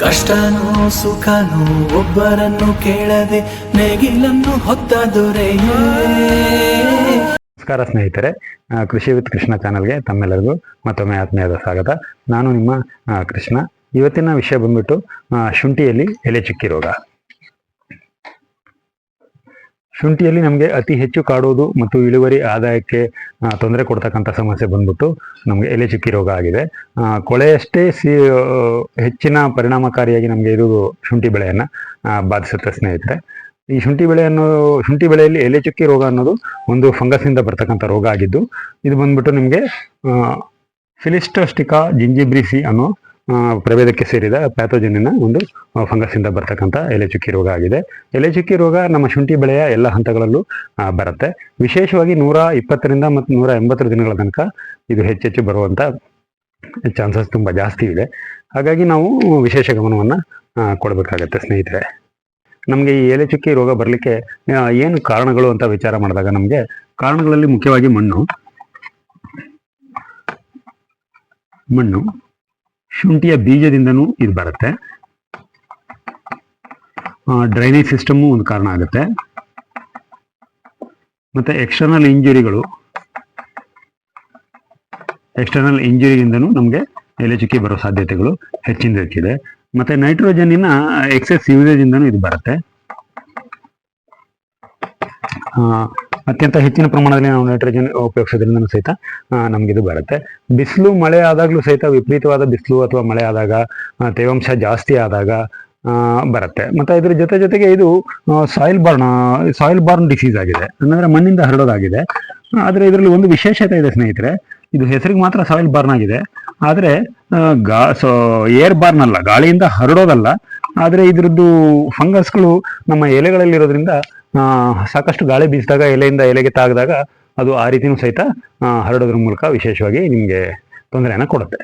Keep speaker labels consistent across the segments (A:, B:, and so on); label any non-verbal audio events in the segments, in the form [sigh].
A: ಕಷ್ಟನೋ ಸುಖನೋ ಒಬ್ಬರನ್ನು ಕೇಳದೆ ನೇಗಿಲನ್ನು ಹೊತ್ತ
B: ನಮಸ್ಕಾರ ಸ್ನೇಹಿತರೆ ಕೃಷಿ ವಿತ್ ಕೃಷ್ಣ ಚಾನಲ್ಗೆ ತಮ್ಮೆಲ್ಲರಿಗೂ ಮತ್ತೊಮ್ಮೆ ಆತ್ಮೀಯದ ಸ್ವಾಗತ. ನಾನು ನಿಮ್ಮ ಕೃಷ್ಣ. ಇವತ್ತಿನ ವಿಷಯ ಬಂದ್ಬಿಟ್ಟು ಶುಂಠಿಯಲ್ಲಿ ಎಲೆ ಚುಕ್ಕಿ ರೋಗ. ಶುಂಠಿಯಲ್ಲಿ ನಮಗೆ ಅತಿ ಹೆಚ್ಚು ಕಾಡುವುದು ಮತ್ತು ಇಳುವರಿ ಆದಾಯಕ್ಕೆ ತೊಂದರೆ ಕೊಡ್ತಕ್ಕಂಥ ಸಮಸ್ಯೆ ಬಂದ್ಬಿಟ್ಟು ನಮಗೆ ಎಲೆ ಚುಕ್ಕಿ ರೋಗ ಆಗಿದೆ. ಕೊಳೆಯಷ್ಟೇ ಸಿ ಹೆಚ್ಚಿನ ಪರಿಣಾಮಕಾರಿಯಾಗಿ ನಮಗೆ ಇದು ಶುಂಠಿ ಬೆಳೆಯನ್ನು ಬಾಧಿಸುತ್ತೆ ಸ್ನೇಹಿತರೆ. ಈ ಶುಂಠಿ ಬೆಳೆಯನ್ನು ಶುಂಠಿ ಬೆಳೆಯಲ್ಲಿ ಎಲೆ ಚುಕ್ಕಿ ರೋಗ ಅನ್ನೋದು ಒಂದು ಫಂಗಸ್ನಿಂದ ಬರ್ತಕ್ಕಂಥ ರೋಗ ಆಗಿದ್ದು, ಇದು ಬಂದ್ಬಿಟ್ಟು ನಿಮಗೆ ಫಿಲಿಸ್ಟೋಸ್ಟಿಕಾ ಜಿಂಜಿಬ್ರಿಸಿ ಅನ್ನೋ ಪ್ರಭೇದಕ್ಕೆ ಸೇರಿದ ಪ್ಯಾಥೋಜನಿನ ಒಂದು ಫಂಗಸ್ ಇಂದ ಬರ್ತಕ್ಕಂಥ ಎಲೆ ಚುಕ್ಕಿ ರೋಗ ಆಗಿದೆ. ಎಲೆ ಚುಕ್ಕಿ ರೋಗ ನಮ್ಮ ಶುಂಠಿ ಬೆಳೆಯ ಎಲ್ಲ ಹಂತಗಳಲ್ಲೂ ಬರುತ್ತೆ. ವಿಶೇಷವಾಗಿ ನೂರ ಇಪ್ಪತ್ತರಿಂದ ಮತ್ತು ನೂರ ಎಂಬತ್ತರ ದಿನಗಳ ತನಕ ಇದು ಹೆಚ್ಚೆಚ್ಚು ಬರುವಂತ ಚಾನ್ಸಸ್ ತುಂಬಾ ಜಾಸ್ತಿ ಇದೆ. ಹಾಗಾಗಿ ನಾವು ವಿಶೇಷ ಗಮನವನ್ನ ಕೊಡಬೇಕಾಗತ್ತೆ ಸ್ನೇಹಿತರೆ. ನಮಗೆ ಈ ಎಲೆ ಚುಕ್ಕಿ ರೋಗ ಬರಲಿಕ್ಕೆ ಏನು ಕಾರಣಗಳು ಅಂತ ವಿಚಾರ ಮಾಡಿದಾಗ ನಮಗೆ ಕಾರಣಗಳಲ್ಲಿ ಮುಖ್ಯವಾಗಿ ಮಣ್ಣು. ಮಣ್ಣು. ಶುಂಠಿಯ ಬೀಜದಿಂದನೂ ಇದು ಬರುತ್ತೆ. ಡ್ರೈನೇಜ್ ಸಿಸ್ಟಮ್ಮು ಒಂದು ಕಾರಣ ಆಗುತ್ತೆ. ಮತ್ತೆ ಎಕ್ಸ್ಟರ್ನಲ್ ಇಂಜುರಿಗಳು ಎಕ್ಸ್ಟರ್ನಲ್ ಇಂಜುರಿಯಿಂದನೂ ನಮಗೆ ಎಲೆ ಚುಕ್ಕಿ ಬರೋ ಸಾಧ್ಯತೆಗಳು ಹೆಚ್ಚಿನದಕ್ಕಿದೆ ಮತ್ತೆ ನೈಟ್ರೋಜನ್ನಿನ ಎಕ್ಸೆಸ್ ಯೂಸೇಜ್ ಇಂದನೂ ಇದು ಬರುತ್ತೆ. ಅತ್ಯಂತ ಹೆಚ್ಚಿನ ಪ್ರಮಾಣದಲ್ಲಿ ನಾವು ನೈಟ್ರೋಜನ್ ಉಪಯೋಗಿಸೋದ್ರಿಂದ ಸಹಿತ ನಮ್ಗೆ ಇದು ಬರುತ್ತೆ. ಬಿಸಿಲು, ಮಳೆ ಆದಾಗಲೂ ಸಹಿತ ವಿಪರೀತವಾದ ಬಿಸಿಲು ಅಥವಾ ಮಳೆ ಆದಾಗ ತೇವಾಂಶ ಜಾಸ್ತಿ ಆದಾಗ ಬರುತ್ತೆ. ಮತ್ತೆ ಇದ್ರ ಜೊತೆ ಜೊತೆಗೆ ಇದು soil borne soil borne disease ಆಗಿದೆ. ಅಂದ್ರೆ ಮಣ್ಣಿಂದ ಹರಡೋದಾಗಿದೆ. ಆದ್ರೆ ಇದರಲ್ಲಿ ಒಂದು ವಿಶೇಷತೆ ಇದೆ ಸ್ನೇಹಿತರೆ, ಇದು ಹೆಸರಿಗೆ ಮಾತ್ರ ಸಾಯಿಲ್ ಬಾರ್ನ್ ಆಗಿದೆ. ಆದ್ರೆ ಗಾ, ಸೊ ಏರ್ ಬಾರ್ನ್ ಅಲ್ಲ, ಗಾಳಿಯಿಂದ ಹರಡೋದಲ್ಲ. ಆದ್ರೆ ಇದ್ರದ್ದು ಫಂಗಸ್ಗಳು ನಮ್ಮ ಎಲೆಗಳಲ್ಲಿರೋದ್ರಿಂದ ಸಾಕಷ್ಟು ಗಾಳಿ ಬೀಸಿದಾಗ, ಎಲೆಯಿಂದ ಎಲೆಗೆ ತಾಗದಾಗ ಅದು ಆ ರೀತಿಯೂ ಸಹಿತ ಹರಡೋದ್ರ ಮೂಲಕ ವಿಶೇಷವಾಗಿ ನಿಮಗೆ ತೊಂದರೆಯನ್ನ ಕೊಡುತ್ತೆ.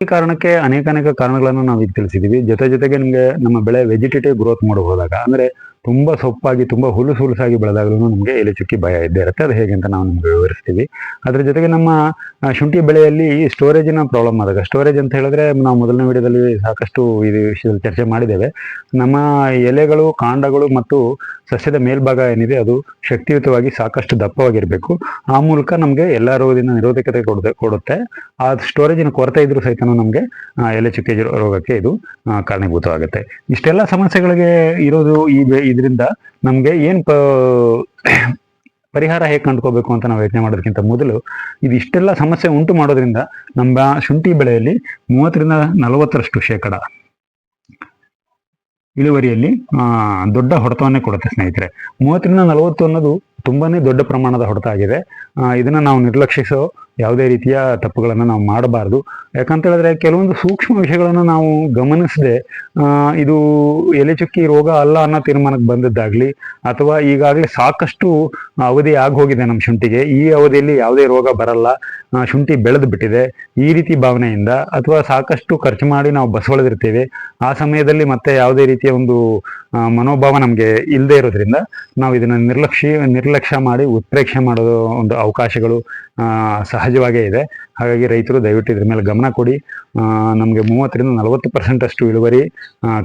B: ಈ ಕಾರಣಕ್ಕೆ ಅನೇಕ ಅನೇಕ ಕಾರಣಗಳನ್ನು ನಾವು ಈಗ ತಿಳಿಸಿದ್ದೀವಿ ಜೊತೆ ಜೊತೆಗೆ ನಿಮಗೆ ನಮ್ಮ ಬೆಳೆ ವೆಜಿಟೇಟಿವ್ ಗ್ರೋತ್ ಮಾಡಬಹುದಾಗ ಹೋದಾಗ ಅಂದ್ರೆ ತುಂಬಾ ಸೊಪ್ಪಾಗಿ, ತುಂಬಾ ಹುಲುಸು ಹುಲುಸಾಗಿ ಬೆಳೆದಾಗಲೂ ನಮಗೆ ಎಲೆ ಚುಕ್ಕಿ ಭಯ ಇದ್ದೇ ಇರುತ್ತೆ. ಅದು ಹೇಗೆ ಅಂತ ನಾವು ನಿಮ್ಗೆ ವಿವರಿಸ್ತೀವಿ. ಅದ್ರ ಜೊತೆಗೆ ನಮ್ಮ ಶುಂಠಿ ಬೆಳೆಯಲ್ಲಿ ಸ್ಟೋರೇಜಿನ ಪ್ರಾಬ್ಲಮ್ ಆದಾಗ ಸ್ಟೋರೇಜ್ ಅಂತ ಹೇಳಿದ್ರೆ ನಾವು ಮೊದಲನೇ ವಿಡಿಯೋದಲ್ಲಿ ಸಾಕಷ್ಟು ಈ ವಿಷಯದಲ್ಲಿ ಚರ್ಚೆ ಮಾಡಿದ್ದೇವೆ. ನಮ್ಮ ಎಲೆಗಳು, ಕಾಂಡಗಳು ಮತ್ತು ಸಸ್ಯದ ಮೇಲ್ಭಾಗ ಏನಿದೆ, ಅದು ಶಕ್ತಿಯುತವಾಗಿ ಸಾಕಷ್ಟು ದಪ್ಪವಾಗಿರಬೇಕು. ಆ ಮೂಲಕ ನಮಗೆ ಎಲ್ಲ ರೋಗದಿಂದ ನಿರೋಧಕತೆ ಕೊಡುತ್ತೆ ಕೊಡುತ್ತೆ. ಆ ಸ್ಟೋರೇಜಿನ ಕೊರತೆ ಇದ್ರೂ ಸಹಿತ ನಮಗೆ ಎಲೆ ಚುಕ್ಕೆ ರೋಗಕ್ಕೆ ಇದು ಕಾರಣೀಭೂತವಾಗುತ್ತೆ. ಇಷ್ಟೆಲ್ಲ ಸಮಸ್ಯೆಗಳಿಗೆ ಇರೋದು ಈ ಇದರಿಂದ ನಮಗೆ ಏನು ಪರಿಹಾರ ಹೇಗೆ ಕಂಡುಕೋಬೇಕು ಅಂತ ನಾವು ಯೋಚನೆ ಮಾಡೋದಕ್ಕಿಂತ ಮೊದಲು ಇದು ಇಷ್ಟೆಲ್ಲ ಸಮಸ್ಯೆ ಉಂಟು ಮಾಡೋದ್ರಿಂದ ನಮ್ಮ ಶುಂಠಿ ಬೆಳೆಯಲ್ಲಿ ಮೂವತ್ತರಿಂದ ನಲವತ್ತರಷ್ಟು ಶೇಕಡ ಇಳುವರಿಯಲ್ಲಿ ದೊಡ್ಡ ಹೊಡೆತವನ್ನೇ ಕೊಡುತ್ತೆ ಸ್ನೇಹಿತರೆ. ಮೂವತ್ತರಿಂದ ನಲವತ್ತು ಅನ್ನೋದು ತುಂಬಾನೇ ದೊಡ್ಡ ಪ್ರಮಾಣದ ಹೊಡೆತ ಆಗಿದೆ ಇದನ್ನ ನಾವು ನಿರ್ಲಕ್ಷಿಸೋ ಯಾವುದೇ ರೀತಿಯ ತಪ್ಪುಗಳನ್ನು ನಾವು ಮಾಡಬಾರ್ದು. ಯಾಕಂತ ಹೇಳಿದ್ರೆ ಕೆಲವೊಂದು ಸೂಕ್ಷ್ಮ ವಿಷಯಗಳನ್ನು ನಾವು ಗಮನಿಸದೆ ಇದು ಎಲೆ ಚುಕ್ಕಿ ರೋಗ ಅಲ್ಲ ಅನ್ನೋ ತೀರ್ಮಾನಕ್ಕೆ ಬಂದದ್ದಾಗಲಿ, ಅಥವಾ ಈಗಾಗಲೇ ಸಾಕಷ್ಟು ಅವಧಿ ಆಗೋಗಿದೆ ನಮ್ಮ ಶುಂಠಿಗೆ, ಈ ಅವಧಿಯಲ್ಲಿ ಯಾವುದೇ ರೋಗ ಬರಲ್ಲ ಶುಂಠಿ ಬೆಳೆದು ಬಿಟ್ಟಿದೆ ಈ ರೀತಿ ಭಾವನೆಯಿಂದ, ಅಥವಾ ಸಾಕಷ್ಟು ಖರ್ಚು ಮಾಡಿ ನಾವು ಬಸವಳದಿರ್ತೇವೆ, ಆ ಸಮಯದಲ್ಲಿ ಮತ್ತೆ ಯಾವುದೇ ರೀತಿಯ ಒಂದು ಮನೋಭಾವ ನಮಗೆ ಇಲ್ಲದೆ ಇರೋದ್ರಿಂದ ನಾವು ಇದನ್ನು ನಿರ್ಲಕ್ಷ್ಯ ನಿರ್ಲಕ್ಷ್ಯ ಮಾಡಿ ಉತ್ಪ್ರೇಕ್ಷೆ ಮಾಡೋದು ಒಂದು ಅವಕಾಶಗಳು ಸಹಜವಾಗೇ ಇದೆ. ಹಾಗಾಗಿ ರೈತರು ದಯವಿಟ್ಟು ಇದ್ರ ಮೇಲೆ ಗಮನ ಕೊಡಿ. ನಮಗೆ ಮೂವತ್ತರಿಂದ ನಲವತ್ತು ಪರ್ಸೆಂಟ್ ಅಷ್ಟು ಇಳುವರಿ